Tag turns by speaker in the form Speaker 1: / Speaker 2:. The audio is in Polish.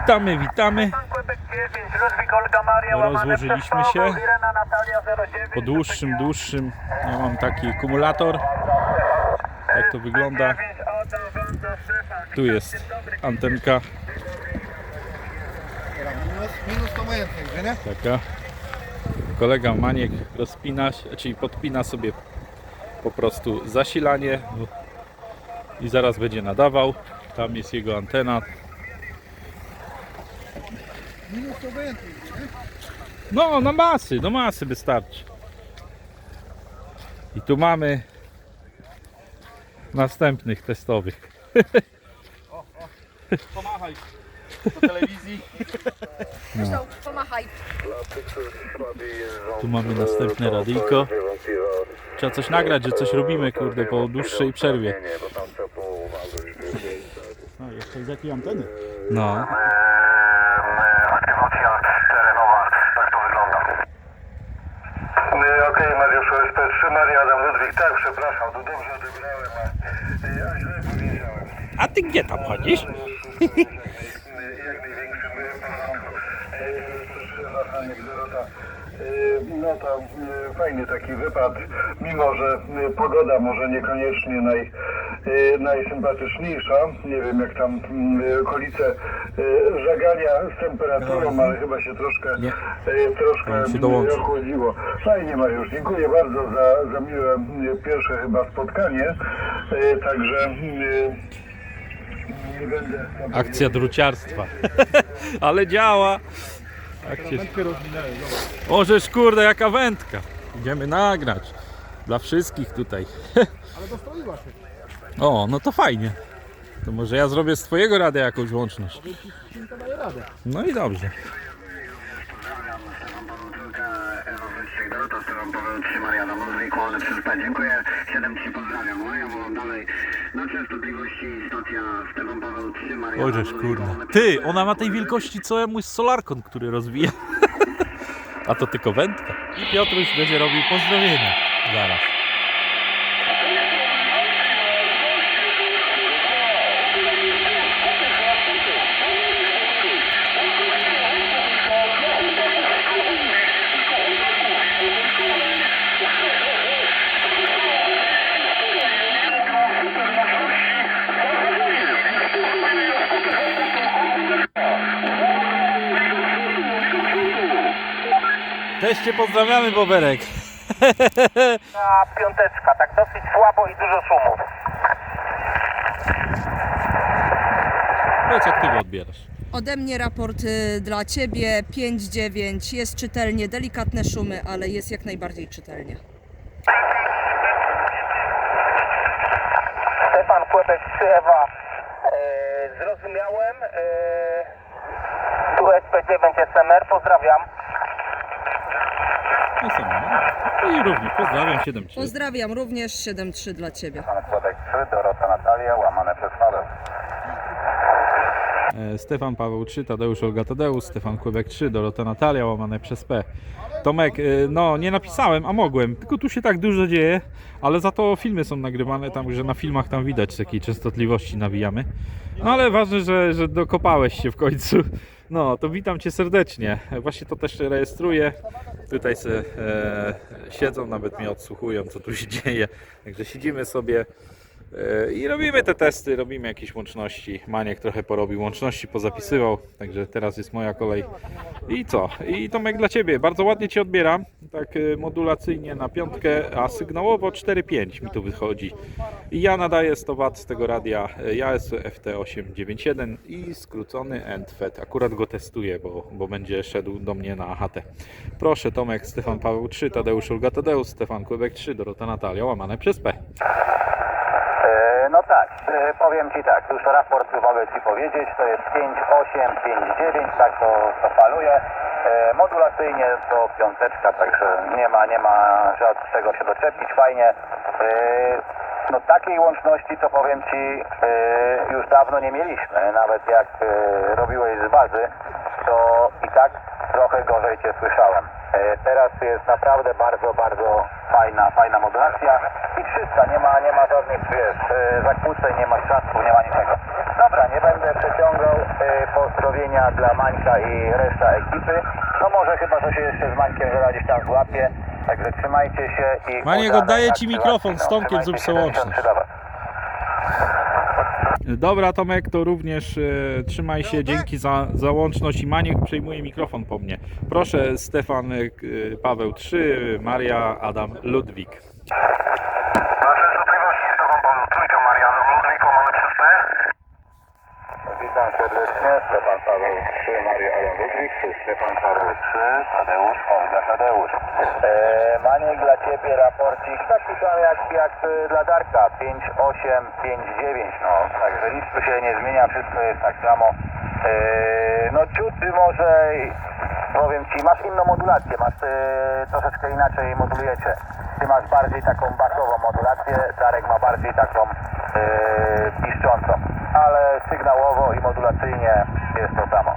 Speaker 1: Witamy, witamy.
Speaker 2: Quebec 9, Ludwik Olga Maria, łamane
Speaker 1: Rozłożyliśmy się.
Speaker 2: Paweł, Irena Natalia 09.
Speaker 1: Po dłuższym, dłuższym. Ja mam taki akumulator. Tak to wygląda.
Speaker 2: 9, Adam, Wanda, Stefan.
Speaker 1: Tu jest antenka taka. Kolega Maniek rozpina, się- czyli podpina sobie po prostu zasilanie i zaraz będzie nadawał. Tam jest jego antena.
Speaker 3: Minus to?
Speaker 1: No, na masy, do masy wystarczy. I tu mamy następnych testowych.
Speaker 4: Pomachaj do telewizji.
Speaker 5: Zresztą pomachaj.
Speaker 1: Tu mamy następne radyjko. Trzeba coś nagrać, że coś robimy, kurde, po dłuższej przerwie.
Speaker 4: A, jeszcze z jakiej anteny?
Speaker 1: No.
Speaker 2: Aktywacja terenowa, tak to wygląda. Okej, Mariusz SP3, Maria Adam Ludwik, tak, przepraszam, to dobrze odebrałem, a ja źle powiedziałem.
Speaker 1: A ty gdzie tam chodzisz?
Speaker 2: Jak największym porządku. Zachanek Dorota. No to fajny taki wypad, mimo że e, pogoda może niekoniecznie naj, e, najsympatyczniejsza. Nie wiem jak tam mm, okolice e, żagania z temperaturą, ale chyba się troszkę,
Speaker 1: Nie.
Speaker 2: troszkę
Speaker 1: się dołączy.
Speaker 2: ochłodziło. Fajnie Mariusz, dziękuję bardzo za, za miłe mm, pierwsze chyba spotkanie. Także mm,
Speaker 1: Akcja druciarstwa. Ale działa. O, żeż kurde, jaka wędka. Idziemy nagrać. Dla wszystkich tutaj.
Speaker 4: Ale dostroiła się.
Speaker 1: O, no to fajnie. To może ja zrobię z twojego radia jakąś łączność.
Speaker 4: Radę.
Speaker 1: No i dobrze.
Speaker 6: Dorota, Stefan Paweł 3, Mariana Mozwik, Wolny Przyspę. Dziękuję. 7 Ci pozdrawiam. No ja wołam dalej na częstotliwości stacja Stefan Paweł 3, Mariana
Speaker 1: O, żeż
Speaker 6: Mozwik,
Speaker 1: kurde. Ty, ona ma tej wielkości co mój Solarkon, który rozwija. A to tylko wędka. I Piotruś będzie robił pozdrowienia. Zaraz. Też cię pozdrawiamy, Boberek.
Speaker 2: A piąteczka, tak dosyć słabo i dużo szumów.
Speaker 1: Powiedz jak ty go odbierasz.
Speaker 5: Ode mnie raport y, dla Ciebie 5-9. Jest czytelnie, delikatne szumy, ale jest jak najbardziej czytelnie.
Speaker 2: Stefan Kłebek 3 Ewa. E, zrozumiałem. E, tu SP9 SMR, pozdrawiam.
Speaker 1: No samo. no. I również pozdrawiam 7
Speaker 5: Pozdrawiam również 7-3 dla Ciebie.
Speaker 6: Stefan Kłebek 3, Dorota Natalia, łamane przez Paweł.
Speaker 1: E, Stefan Paweł 3, Tadeusz Olga Tadeusz, Stefan Kłebek 3, Dorota Natalia, łamane przez P. Tomek, e, no nie napisałem, a mogłem, tylko tu się tak dużo dzieje, ale za to filmy są nagrywane, tam, że na filmach tam widać z jakiej częstotliwości nawijamy. No ale ważne, że, że dokopałeś się w końcu. No, to witam Cię serdecznie. Właśnie to też rejestruję. Tutaj se, e, siedzą, nawet mnie odsłuchują, co tu się dzieje. Także siedzimy sobie. I robimy te testy, robimy jakieś łączności. Maniek trochę porobił łączności, pozapisywał, także teraz jest moja kolej. I co? I Tomek dla Ciebie, bardzo ładnie Cię odbieram, tak e, modulacyjnie na piątkę, a sygnałowo 4.5 mi tu wychodzi. I ja nadaję 100 W z tego radia, ja jest FT891 i skrócony ENDFET. Akurat go testuję, bo, bo będzie szedł do mnie na HT. Proszę Tomek, Stefan Paweł 3, Tadeusz Olga Tadeusz, Stefan Kłebek 3, Dorota Natalia, łamane przez P.
Speaker 6: E, No tak, e, powiem Ci tak, już raport mogę Ci powiedzieć, to jest 5859, tak to, to faluje. Modulacyjnie to piąteczka, także nie ma, nie ma czego się doczepić, fajnie. E, No takiej łączności, to powiem Ci, już dawno nie mieliśmy. Nawet jak robiłeś z bazy, to i tak trochę gorzej Cię słyszałem. E, Teraz jest naprawdę bardzo, bardzo fajna, fajna modulacja i czysta, nie ma, nie ma żadnych, wiesz, e, zakłóceń, nie ma trzasków, nie ma niczego. Dobra, nie będę przeciągał, E, Pozdrowienia dla Mańka i reszta ekipy. No może chyba, że się jeszcze z Mańkiem Żela gdzieś tam złapie. Także trzymajcie się i
Speaker 1: Maniek, oddaję ci mikrofon z Tomkiem, zrób sobie
Speaker 6: się,
Speaker 1: łączność.
Speaker 6: 73 dla was.
Speaker 1: Dobra Tomek, to również e, trzymaj się, dzięki za, za łączność i Maniek przejmuje mikrofon po mnie. Proszę Stefan, e, Paweł 3, Maria, Adam, Ludwik.
Speaker 2: Wasze częstotliwości z Tobą Paweł Trójka, Marianą Ludwiką, mamy przez P.
Speaker 6: Witam serdecznie, Stefan Paweł 3, Maria Adam Ludwik, Stefan Paweł 3, Tadeusz, Olga Tadeusz. E, Maniek dla Ciebie raporcik taki sam jak, jak e, dla Darka, 5859, no, także nic tu się nie zmienia, wszystko jest tak samo. E, no ciuty może, powiem Ci, masz inną modulację, masz e, troszeczkę inaczej modulujecie. Ty masz bardziej taką basową modulację, Darek ma bardziej taką e, piszczącą, ale sygnałowo i modulacyjnie jest to samo.